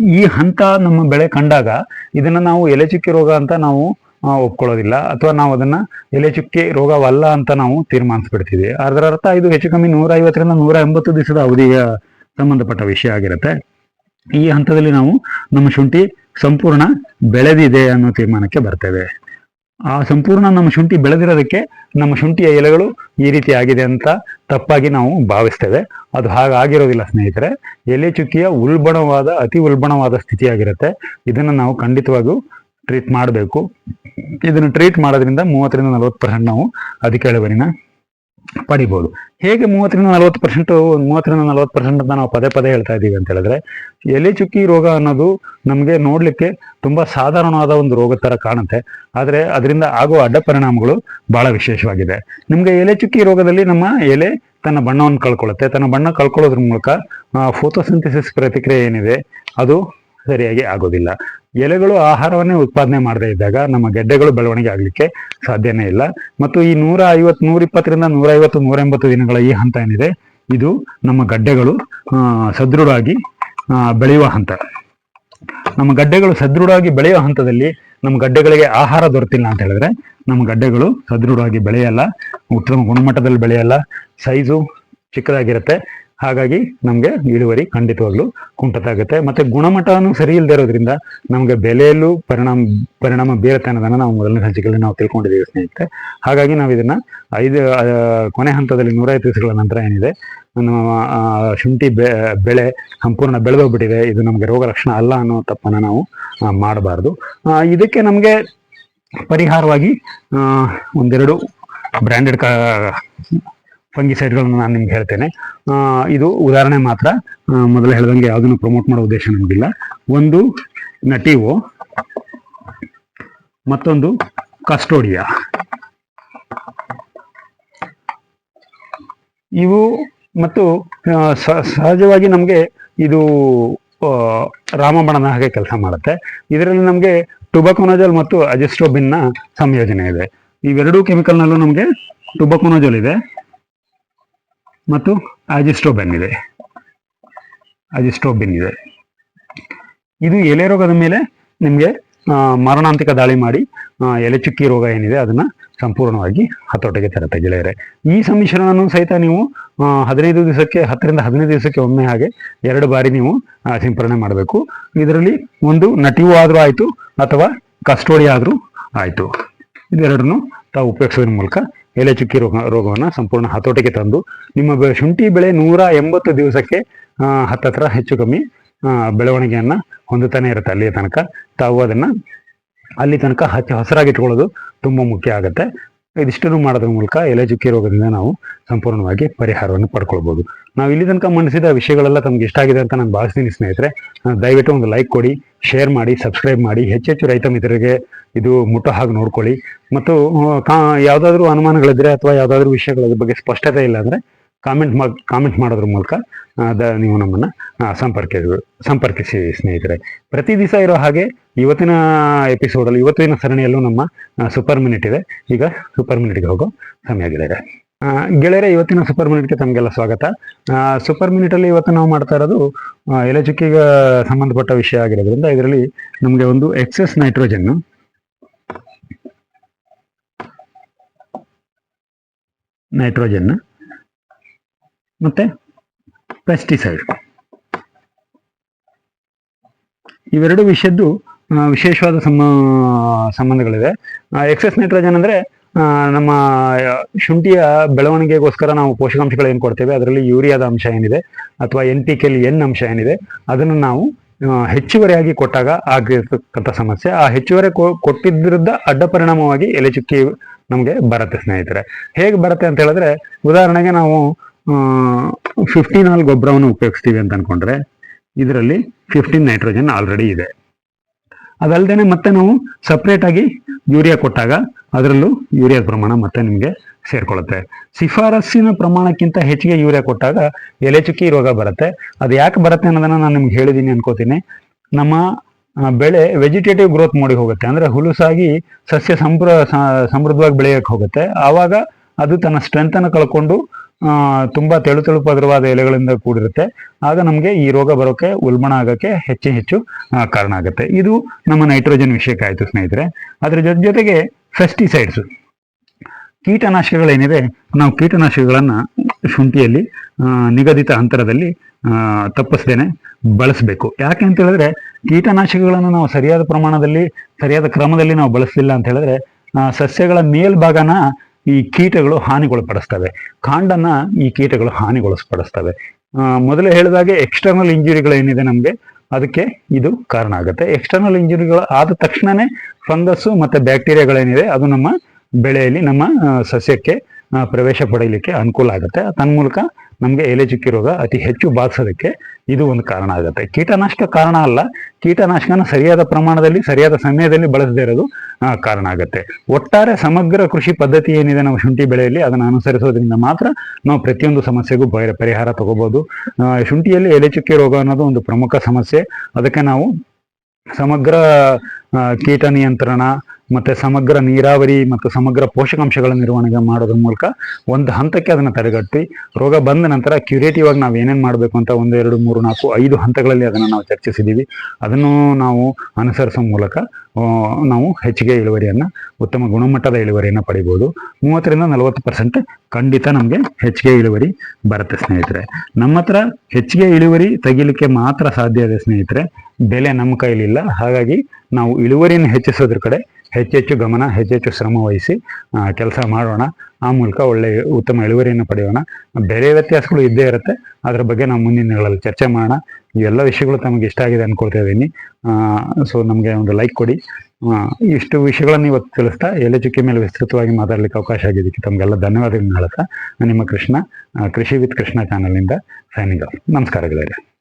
B: ಈ ಹಂತ ನಮ್ಮ ಬೆಳೆ ಕಂಡಾಗ ಇದನ್ನ ನಾವು ಎಲೆ ಚುಕ್ಕಿ ರೋಗ ಅಂತ ನಾವು ಒಪ್ಕೊಳ್ಳೋದಿಲ್ಲ. ಅಥವಾ ನಾವು ಅದನ್ನ ಎಲೆ ಚುಕ್ಕೆ ರೋಗವಲ್ಲ ಅಂತ ನಾವು ತೀರ್ಮಾನಿಸ್ಬಿಡ್ತೀವಿ. ಅದರ ಅರ್ಥ ಇದು ಹೆಚ್ಚು ಕಮ್ಮಿ ನೂರ ಐವತ್ತರಿಂದ ನೂರ ಎಂಬತ್ತು ದಿವಸದ ಅವಧಿಗೆ ಸಂಬಂಧಪಟ್ಟ ವಿಷಯ ಆಗಿರುತ್ತೆ. ಈ ಹಂತದಲ್ಲಿ ನಾವು ನಮ್ಮ ಶುಂಠಿ ಸಂಪೂರ್ಣ ಬೆಳೆದಿದೆ ಅನ್ನೋ ತೀರ್ಮಾನಕ್ಕೆ ಬರ್ತೇವೆ. ಆ ಸಂಪೂರ್ಣ ನಮ್ಮ ಶುಂಠಿ ಬೆಳೆದಿರೋದಕ್ಕೆ ನಮ್ಮ ಶುಂಠಿಯ ಎಲೆಗಳು ಈ ರೀತಿ ಆಗಿದೆ ಅಂತ ತಪ್ಪಾಗಿ ನಾವು ಭಾವಿಸ್ತೇವೆ. ಅದು ಹಾಗಾಗಿರೋದಿಲ್ಲ ಸ್ನೇಹಿತರೆ. ಎಲೆ ಚುಕ್ಕಿಯ ಉಲ್ಬಣವಾದ, ಅತಿ ಉಲ್ಬಣವಾದ ಸ್ಥಿತಿಯಾಗಿರುತ್ತೆ. ಇದನ್ನು ನಾವು ಖಂಡಿತವಾಗಿಯೂ ಟ್ರೀಟ್ ಮಾಡಬೇಕು. ಇದನ್ನು ಟ್ರೀಟ್ ಮಾಡೋದ್ರಿಂದ ಮೂವತ್ತರಿಂದ ನಲವತ್ತು ಪರ್ಸೆಂಟ್ ನಾವು ಅಧಿಕ ಇಳುವರಿನ ಪಡಿಬೋದು. ಹೇಗೆ ಮೂವತ್ತರಿಂದ ನಲವತ್ತು ಪರ್ಸೆಂಟ್ ಮೂವತ್ತರಿಂದ ನಲವತ್ತು ಪರ್ಸೆಂಟ್ ಅಂತ ನಾವು ಪದೇ ಪದೇ ಹೇಳ್ತಾ ಇದ್ದೀವಿ ಅಂತ ಹೇಳಿದ್ರೆ, ಎಲೆ ಚುಕ್ಕಿ ರೋಗ ಅನ್ನೋದು ನಮಗೆ ನೋಡಲಿಕ್ಕೆ ತುಂಬಾ ಸಾಧಾರಣವಾದ ಒಂದು ರೋಗ ತರ ಕಾಣುತ್ತೆ. ಆದರೆ ಅದರಿಂದ ಆಗುವ ಅಡ್ಡ ಪರಿಣಾಮಗಳು ಬಹಳ ವಿಶೇಷವಾಗಿದೆ. ನಿಮಗೆ ಎಲೆ ಚುಕ್ಕಿ ರೋಗದಲ್ಲಿ ನಮ್ಮ ಎಲೆ ತನ್ನ ಬಣ್ಣವನ್ನು ಕಳ್ಕೊಳ್ಳುತ್ತೆ. ತನ್ನ ಬಣ್ಣ ಕಳ್ಕೊಳ್ಳೋದ್ರ ಮೂಲಕ ಫೋಟೋಸಿಂಥಸಿಸ್ ಪ್ರತಿಕ್ರಿಯೆ ಏನಿದೆ, ಅದು ಸರಿಯಾಗಿ ಆಗೋದಿಲ್ಲ. ಎಲೆಗಳು ಆಹಾರವನ್ನೇ ಉತ್ಪಾದನೆ ಮಾಡದೇ ಇದ್ದಾಗ ನಮ್ಮ ಗೆಡ್ಡೆಗಳು ಬೆಳವಣಿಗೆ ಆಗಲಿಕ್ಕೆ ಸಾಧ್ಯನೇ ಇಲ್ಲ. ಮತ್ತು ಈ ನೂರ ಐವತ್ತು ನೂರ ಇಪ್ಪತ್ತರಿಂದ ನೂರ ಐವತ್ತು, ನೂರ ಎಂಬತ್ತು ದಿನಗಳ ಈ ಹಂತ ಏನಿದೆ, ಇದು ನಮ್ಮ ಗಡ್ಡೆಗಳು ಸದೃಢವಾಗಿ ಬೆಳೆಯುವ ಹಂತ. ನಮ್ಮ ಗಡ್ಡೆಗಳು ಸದೃಢವಾಗಿ ಬೆಳೆಯುವ ಹಂತದಲ್ಲಿ ನಮ್ಮ ಗಡ್ಡೆಗಳಿಗೆ ಆಹಾರ ದೊರೆತಿಲ್ಲ ಅಂತ ಹೇಳಿದ್ರೆ, ನಮ್ಮ ಗಡ್ಡೆಗಳು ಸದೃಢವಾಗಿ ಬೆಳೆಯಲ್ಲ, ಉತ್ತಮ ಗುಣಮಟ್ಟದಲ್ಲಿ ಬೆಳೆಯಲ್ಲ, ಸೈಜು ಚಿಕ್ಕದಾಗಿರುತ್ತೆ. ಹಾಗಾಗಿ ನಮಗೆ ಇಳುವರಿ ಖಂಡಿತವಾಗ್ಲೂ ಕುಂಠತ ಆಗುತ್ತೆ ಮತ್ತೆ ಗುಣಮಟ್ಟನೂ ಸರಿ ಇಲ್ಲದೆ ಇರೋದ್ರಿಂದ ನಮಗೆ ಬೆಲೆಯಲ್ಲೂ ಪರಿಣಾಮ ಪರಿಣಾಮ ಬೀರುತ್ತೆ ಅನ್ನೋದನ್ನ ನಾವು ಮೊದಲನೇ ಸಂಚಿಕೆಯಲ್ಲಿ ನಾವು ತಿಳ್ಕೊಂಡಿದ್ದೀವಿ ಸ್ನೇಹಿತರೆ. ಹಾಗಾಗಿ ನಾವು ಇದನ್ನ ಐದು ಕೊನೆ ಹಂತದಲ್ಲಿ ನೂರೈವತ್ತು ದಿವಸಗಳ ನಂತರ ಏನಿದೆ, ನಮ್ಮ ಶುಂಠಿ ಬೆ, ಬೆಳೆ ಸಂಪೂರ್ಣ ಬೆಳೆದೋಗ್ಬಿಟ್ಟಿದೆ. ಇದು ನಮಗೆ ರೋಗ ಲಕ್ಷಣ ಅಲ್ಲ ಅನ್ನೋ ತಪ್ಪನ್ನ ನಾವು ಮಾಡಬಾರ್ದು. ಇದಕ್ಕೆ ನಮಗೆ ಪರಿಹಾರವಾಗಿ ಒಂದೆರಡು ಬ್ರ್ಯಾಂಡೆಡ್ ಫಂಗಿಸೈಡ್ಗಳನ್ನು ನಾನು ನಿಮ್ಗೆ ಹೇಳ್ತೇನೆ. ಇದು ಉದಾಹರಣೆ ಮಾತ್ರ. ಮೊದಲು ಹೇಳ್ದಂಗೆ ಯಾವುದನ್ನು ಪ್ರಮೋಟ್ ಮಾಡೋ ಉದ್ದೇಶ ನಮಗಿಲ್ಲ. ಒಂದು ನಟಿವೋ, ಮತ್ತೊಂದು ಕಸ್ಟೋಡಿಯಾ ಇವು ಮತ್ತು ಸಹಜವಾಗಿ ನಮಗೆ ಇದು ರಾಮಬಣನ ಹಾಗೆ ಕೆಲಸ ಮಾಡುತ್ತೆ. ಇದರಲ್ಲಿ ನಮಗೆ ಟುಬಕೊನೋಜಲ್ ಮತ್ತು ಅಜೆಸ್ಟ್ರೋಬಿನ್ನ ಸಂಯೋಜನೆ ಇದೆ. ಇವೆರಡೂ ಕೆಮಿಕಲ್ನಲ್ಲೂ ನಮಗೆ ಟುಬಕೊನೋಜಲ್ ಇದೆ. ಮತ್ತು ಆಜಿಸ್ಟೋಬೆನ್ ಇದೆ ಅಜಿಸ್ಟ್ರೋಬಿನ್ ಇದೆ ಇದು ಎಲೆ ರೋಗದ ಮೇಲೆ ನಿಮಗೆ ಮಾರಣಾಂತಿಕ ದಾಳಿ ಮಾಡಿ ಎಲೆ ಚುಕ್ಕಿ ರೋಗ ಏನಿದೆ ಅದನ್ನ ಸಂಪೂರ್ಣವಾಗಿ ಹತೋಟಿಗೆ ತರುತ್ತೆ ಗೆಳೆಯರೆ. ಈ ಸಮ್ಮಿಶ್ರಣವನ್ನು ಸಹಿತ ನೀವು ಹದಿನೈದು ದಿವಸಕ್ಕೆ, ಹತ್ತರಿಂದ ಹದಿನೈದು ದಿವಸಕ್ಕೆ ಒಮ್ಮೆ ಹಾಗೆ ಎರಡು ಬಾರಿ ನೀವು ಸಿಂಪರಣೆ ಮಾಡಬೇಕು. ಇದರಲ್ಲಿ ಒಂದು ನಟಿವು ಆದರೂ ಆಯಿತು, ಅಥವಾ ಕಸ್ಟೋಡಿ ಆದರೂ ಆಯಿತು. ಇದೆರಡನ್ನು ತಾವು ಉಪಯೋಗಿಸೋದ್ರ ಮೂಲಕ ಎಲೆ ಚುಕ್ಕಿ ರೋಗ, ರೋಗವನ್ನು ಸಂಪೂರ್ಣ ಹತೋಟಿಗೆ ತಂದು ನಿಮ್ಮ ಶುಂಠಿ ಬೆಳೆ ನೂರ ಎಂಬತ್ತು ದಿವಸಕ್ಕೆ ಹತ್ತತ್ರ ಹೆಚ್ಚು ಕಮ್ಮಿ ಬೆಳವಣಿಗೆಯನ್ನ ಹೊಂದುತ್ತಾನೆ ಇರುತ್ತೆ ಅಲ್ಲಿಯ ತನಕ. ತಾವು ಅದನ್ನು ಅಲ್ಲಿ ತನಕ ಹಚ್ಚ ಹಸಿರಾಗಿಟ್ಕೊಳ್ಳೋದು ತುಂಬ ಮುಖ್ಯ ಆಗುತ್ತೆ. ಇದಿಷ್ಟನ್ನು ಮಾಡೋದ್ರ ಮೂಲಕ ಎಲೆ ಚುಕ್ಕಿ ರೋಗದಿಂದ ನಾವು ಸಂಪೂರ್ಣವಾಗಿ ಪರಿಹಾರವನ್ನು ಪಡ್ಕೊಳ್ಬೋದು. ನಾವು ಇಲ್ಲಿ ತನಕ ಮಂಡಿಸಿದ ವಿಷಯಗಳೆಲ್ಲ ತಮ್ಗೆ ಇಷ್ಟ ಆಗಿದೆ ಅಂತ ನಾನು ಭಾವಿಸ್ತೀನಿ ಸ್ನೇಹಿತರೆ. ದಯವಿಟ್ಟು ಒಂದು ಲೈಕ್ ಕೊಡಿ ಶೇರ್ ಮಾಡಿ ಸಬ್ಸ್ಕ್ರೈಬ್ ಮಾಡಿ ಹೆಚ್ಚೆಚ್ಚು ರೈತ ಮಿತ್ರರಿಗೆ ಇದು ಮುಟ್ಟೋ ಹಾಗೆ ನೋಡ್ಕೊಳ್ಳಿ. ಮತ್ತು ಕಾ, ಯಾವುದಾದ್ರೂ ಅನುಮಾನಗಳಿದ್ರೆ ಅಥವಾ ಯಾವುದಾದ್ರೂ ವಿಷಯಗಳ ಬಗ್ಗೆ ಸ್ಪಷ್ಟತೆ ಇಲ್ಲ ಅಂದರೆ ಕಾಮೆಂಟ್ ಮಾ ಕಾಮೆಂಟ್ ಮಾಡೋದ್ರ ಮೂಲಕ ಅದ ನೀವು ನಮ್ಮನ್ನು ಸಂಪರ್ಕ, ಸಂಪರ್ಕಿಸಿ ಸ್ನೇಹಿತರೆ. ಪ್ರತಿ ದಿವಸ ಇರೋ ಹಾಗೆ ಇವತ್ತಿನ ಎಪಿಸೋಡಲ್ಲಿ ಇವತ್ತಿನ ಸರಣಿಯಲ್ಲೂ ನಮ್ಮ ಸೂಪರ್ ಮಿನಿಟ್ ಇದೆ. ಈಗ ಸೂಪರ್ ಮಿನಿಟ್ಗೆ ಹೋಗೋ ಸಮಯ ಗೆಳೆಯರೆ ಗೆಳೆಯರೆ, ಇವತ್ತಿನ ಸೂಪರ್ ಮಿನಿಟ್ಗೆ ತಮಗೆಲ್ಲ ಸ್ವಾಗತ. ಸೂಪರ್ ಮಿನಿಟಲ್ಲಿ ಇವತ್ತು ನಾವು ಮಾಡ್ತಾ ಇರೋದು ಎಲೆಚುಕ್ಕಿಗೆ ಎಲೆ ಚುಕ್ಕಿಗೆ ಸಂಬಂಧಪಟ್ಟ ವಿಷಯ ಆಗಿರೋದ್ರಿಂದ ಇದರಲ್ಲಿ ನಮಗೆ ಒಂದು ಎಕ್ಸೆಸ್ ನೈಟ್ರೋಜನ್ ನೈಟ್ರೋಜನ್ ಮತ್ತೆ ಪೆಸ್ಟಿಸೈಡ್ ಇವೆರಡು ವಿಷಯದ್ದು ವಿಶೇಷವಾದ ಸಂಬಂಧಗಳಿವೆ. ಎಕ್ಸೆಸ್ ನೈಟ್ರೋಜನ್ ಅಂದ್ರೆ ನಮ್ಮ ಶುಂಠಿಯ ಬೆಳವಣಿಗೆಗೋಸ್ಕರ ನಾವು ಪೋಷಕಾಂಶಗಳು ಏನು ಕೊಡ್ತೇವೆ? ಅದರಲ್ಲಿ ಯೂರಿಯಾದ ಅಂಶ ಏನಿದೆ? ಅಥವಾ ಎನ್ ಪಿ ಕೆಲಿ ಎನ್ ಅಂಶ ಏನಿದೆ? ಅದನ್ನು ನಾವು ಹೆಚ್ಚುವರಿಯಾಗಿ ಕೊಟ್ಟಾಗ ಆಗಿರ್ತಕ್ಕಂಥ ಸಮಸ್ಯೆ. ಆ ಹೆಚ್ಚುವರಿ ಕೊಟ್ಟಿದ್ದರಿಂದ ಅಡ್ಡ ಪರಿಣಾಮವಾಗಿ ಎಲೆ ಚುಕ್ಕಿ ನಮಗೆ ಬರುತ್ತೆ ಸ್ನೇಹಿತರೆ. ಹೇಗೆ ಬರುತ್ತೆ ಅಂತ ಹೇಳಿದ್ರೆ, ಉದಾಹರಣೆಗೆ ನಾವು ಫಿಫ್ಟೀನ್ ಆಲ್ ಗೊಬ್ಬರವನ್ನು ಉಪಯೋಗಿಸ್ತೀವಿ ಅಂತ ಅನ್ಕೊಂಡ್ರೆ ಇದರಲ್ಲಿ ಫಿಫ್ಟೀನ್ ನೈಟ್ರೋಜನ್ ಆಲ್ರೆಡಿ ಇದೆ. ಅದಲ್ಲದೆ ಮತ್ತೆ ನಾವು ಸಪ್ರೇಟ್ ಆಗಿ ಯೂರಿಯಾ ಕೊಟ್ಟಾಗ ಅದರಲ್ಲೂ ಯೂರಿಯಾದ ಪ್ರಮಾಣ ಮತ್ತೆ ನಿಮಗೆ ಸೇರ್ಕೊಳ್ಳುತ್ತೆ ಶಿಫಾರಸ್ಸಿನ ಪ್ರಮಾಣಕ್ಕಿಂತ ಹೆಚ್ಚಿಗೆ ಯೂರಿಯಾ ಕೊಟ್ಟಾಗ ಎಲೆ ಚುಕ್ಕಿ ರೋಗ ಬರುತ್ತೆ. ಅದು ಯಾಕೆ ಬರುತ್ತೆ ಅನ್ನೋದನ್ನ ನಾನು ನಿಮ್ಗೆ ಹೇಳಿದ್ದೀನಿ ಅನ್ಕೋತೀನಿ. ನಮ್ಮ ಬೆಳೆ ವೆಜಿಟೇಟಿವ್ ಗ್ರೋತ್ ಮಾಡಿ ಹೋಗುತ್ತೆ. ಅಂದ್ರೆ ಹುಲುಸಾಗಿ ಸಸ್ಯ ಸಂಪ್ರ ಸಮೃದ್ಧವಾಗಿ ಬೆಳೆಯಕ್ಕೆ ಹೋಗುತ್ತೆ. ಆವಾಗ ಅದು ತನ್ನ ಸ್ಟ್ರೆಂತನ್ನು ಕಳ್ಕೊಂಡು ತುಂಬಾ ತೆಳು ತೆಳು ಪದರವಾದ ಎಲೆಗಳಿಂದ ಕೂಡಿರುತ್ತೆ. ಆಗ ನಮಗೆ ಈ ರೋಗ ಬರೋಕೆ ಉಲ್ಬಣ ಆಗಕ್ಕೆ ಹೆಚ್ಚು ಹೆಚ್ಚು ಕಾರಣ ಆಗುತ್ತೆ. ಇದು ನಮ್ಮ ನೈಟ್ರೋಜನ್ ವಿಷಯಕ್ಕೆ ಆಯ್ತು ಸ್ನೇಹಿತರೆ. ಅದ್ರ ಜೊತೆ ಜೊತೆಗೆ ಫೆಸ್ಟಿಸೈಡ್ಸ್ ಕೀಟನಾಶಕಗಳೇನಿದೆ ನಾವು ಕೀಟನಾಶಕಗಳನ್ನ ಶುಂಠಿಯಲ್ಲಿ ನಿಗದಿತ ಅಂತರದಲ್ಲಿ ತಪ್ಪಿಸ್ದೇನೆ ಬಳಸಬೇಕು. ಯಾಕೆ ಅಂತ ಹೇಳಿದ್ರೆ, ಕೀಟನಾಶಕಗಳನ್ನು ನಾವು ಸರಿಯಾದ ಪ್ರಮಾಣದಲ್ಲಿ, ಸರಿಯಾದ ಕ್ರಮದಲ್ಲಿ ನಾವು ಬಳಸಲಿಲ್ಲ ಅಂತ ಹೇಳಿದ್ರೆ ಸಸ್ಯಗಳ ಮೇಲ್ಭಾಗನ ಈ ಕೀಟಗಳು ಹಾನಿಗೊಳಪಡಿಸ್ತವೆ. ಕಾಂಡನ ಈ ಕೀಟಗಳು ಹಾನಿಗೊಳಿಸ್ಪಡಿಸ್ತವೆ ಆ, ಮೊದಲೇ ಹೇಳಿದಾಗೆ ಎಕ್ಸ್ಟರ್ನಲ್ ಇಂಜುರಿಗಳೇನಿದೆ ನಮಗೆ ಅದಕ್ಕೆ ಇದು ಕಾರಣ ಆಗುತ್ತೆ. ಎಕ್ಸ್ಟರ್ನಲ್ ಇಂಜುರಿಗಳು ಆದ ತಕ್ಷಣನೇ ಫಂಗಸ್ಸು ಮತ್ತೆ ಬ್ಯಾಕ್ಟೀರಿಯಾಗಳೇನಿದೆ ಅದು ನಮ್ಮ ಬೆಳೆಯಲ್ಲಿ ನಮ್ಮ ಸಸ್ಯಕ್ಕೆ ಪ್ರವೇಶ ಪಡೆಯಲಿಕ್ಕೆ ಅನುಕೂಲ ಆಗುತ್ತೆ. ತನ್ಮೂಲಕ ನಮಗೆ ಎಲೆ ಚುಕ್ಕಿ ರೋಗ ಅತಿ ಹೆಚ್ಚು ಬಾಧಿಸೋದಕ್ಕೆ ಇದು ಒಂದು ಕಾರಣ ಆಗುತ್ತೆ. ಕೀಟನಾಶಕ ಕಾರಣ ಅಲ್ಲ, ಕೀಟನಾಶಕನ ಸರಿಯಾದ ಪ್ರಮಾಣದಲ್ಲಿ, ಸರಿಯಾದ ಸಮಯದಲ್ಲಿ ಬಳಸದೇ ಇರೋದು ಕಾರಣ ಆಗುತ್ತೆ. ಒಟ್ಟಾರೆ ಸಮಗ್ರ ಕೃಷಿ ಪದ್ಧತಿ ಏನಿದೆ ನಾವು ಶುಂಠಿ ಬೆಳೆಯಲ್ಲಿ, ಅದನ್ನು ಅನುಸರಿಸೋದ್ರಿಂದ ಮಾತ್ರ ನಾವು ಪ್ರತಿಯೊಂದು ಸಮಸ್ಯೆಗೂ ಪರಿಹಾರ ತಗೋಬಹುದು ಶುಂಠಿಯಲ್ಲಿ ಎಲೆ ಚುಕ್ಕಿ ರೋಗ ಅನ್ನೋದು ಒಂದು ಪ್ರಮುಖ ಸಮಸ್ಯೆ. ಅದಕ್ಕೆ ನಾವು ಸಮಗ್ರ ಕೀಟ ನಿಯಂತ್ರಣ ಮತ್ತೆ ಸಮಗ್ರ ನೀರಾವರಿ ಮತ್ತು ಸಮಗ್ರ ಪೋಷಕಾಂಶಗಳ ನಿರ್ವಹಣೆ ಮಾಡೋದ್ರ ಮೂಲಕ ಒಂದು ಹಂತಕ್ಕೆ ಅದನ್ನು ತಡೆಗಟ್ಟಿ, ರೋಗ ಬಂದ ನಂತರ ಕ್ಯೂರೇಟಿವ್ ಆಗಿ ನಾವು ಏನೇನು ಮಾಡಬೇಕು ಅಂತ ಒಂದು ಎರಡು, ಮೂರು, ನಾಲ್ಕು, ಐದು ಹಂತಗಳಲ್ಲಿ ಅದನ್ನು ನಾವು ಚರ್ಚಿಸಿದ್ದೀವಿ ಅದನ್ನು ನಾವು ಅನುಸರಿಸೋ ಮೂಲಕ ನಾವು ಹೆಚ್ಚಿಗೆ ಇಳುವರಿಯನ್ನು, ಉತ್ತಮ ಗುಣಮಟ್ಟದ ಇಳುವರಿಯನ್ನು ಪಡಿಬೋದು. ಮೂವತ್ತರಿಂದ ನಲವತ್ತು ಪರ್ಸೆಂಟ್ ಖಂಡಿತ ನಮಗೆ ಹೆಚ್ಚಿಗೆ ಇಳುವರಿ ಬರುತ್ತೆ ಸ್ನೇಹಿತರೆ. ನಮ್ಮ ಹತ್ರ ಹೆಚ್ಚಿಗೆ ಇಳುವರಿ ತೆಗಿಲಿಕ್ಕೆ ಮಾತ್ರ ಸಾಧ್ಯ ಇದೆ ಸ್ನೇಹಿತರೆ. ಬೆಲೆ ನಮ್ಮ ಕೈಲಿಲ್ಲ. ಹಾಗಾಗಿ ನಾವು ಇಳುವರಿಯನ್ನು ಹೆಚ್ಚಿಸೋದ್ರ ಕಡೆ ಹೆಚ್ಚೆಚ್ಚು ಗಮನ, ಹೆಚ್ಚೆಚ್ಚು ಶ್ರಮ ವಹಿಸಿ ಕೆಲಸ ಮಾಡೋಣ. ಆ ಮೂಲಕ ಒಳ್ಳೆ ಉತ್ತಮ ಇಳುವರಿಯನ್ನು ಪಡೆಯೋಣ. ಬೇರೆ ವ್ಯತ್ಯಾಸಗಳು ಇದ್ದೇ ಇರುತ್ತೆ. ಅದರ ಬಗ್ಗೆ ನಾವು ಮುಂದಿನ ದಿನಗಳಲ್ಲಿ ಚರ್ಚೆ ಮಾಡೋಣ. ಇವೆಲ್ಲ ವಿಷಯಗಳು ತಮಗೆ ಇಷ್ಟ ಆಗಿದೆ ಅನ್ಕೊಳ್ತಾ ಇದ್ದೀನಿ. ಸೊ ನಮಗೆ ಒಂದು ಲೈಕ್ ಕೊಡಿ. ಇಷ್ಟು ವಿಷಯಗಳನ್ನು ಇವತ್ತು ತಿಳಿಸ್ತಾ ಎಲೆ ಚುಕ್ಕಿ ಮೇಲೆ ವಿಸ್ತೃತವಾಗಿ ಮಾತಾಡಲಿಕ್ಕೆ ಅವಕಾಶ ಆಗಿದ್ದಕ್ಕೆ ತಮಗೆಲ್ಲ ಧನ್ಯವಾದಗಳನ್ನ ಹೇಳ್ತಾ ನಿಮ್ಮ ಕೃಷ್ಣ ಕೃಷಿ ವಿತ್ ಕೃಷ್ಣ ಚಾನಲ್ನಿಂದ ಸೈನಿಂಗ್ ಆಫ್ ನಮಸ್ಕಾರಗಳಿದೆ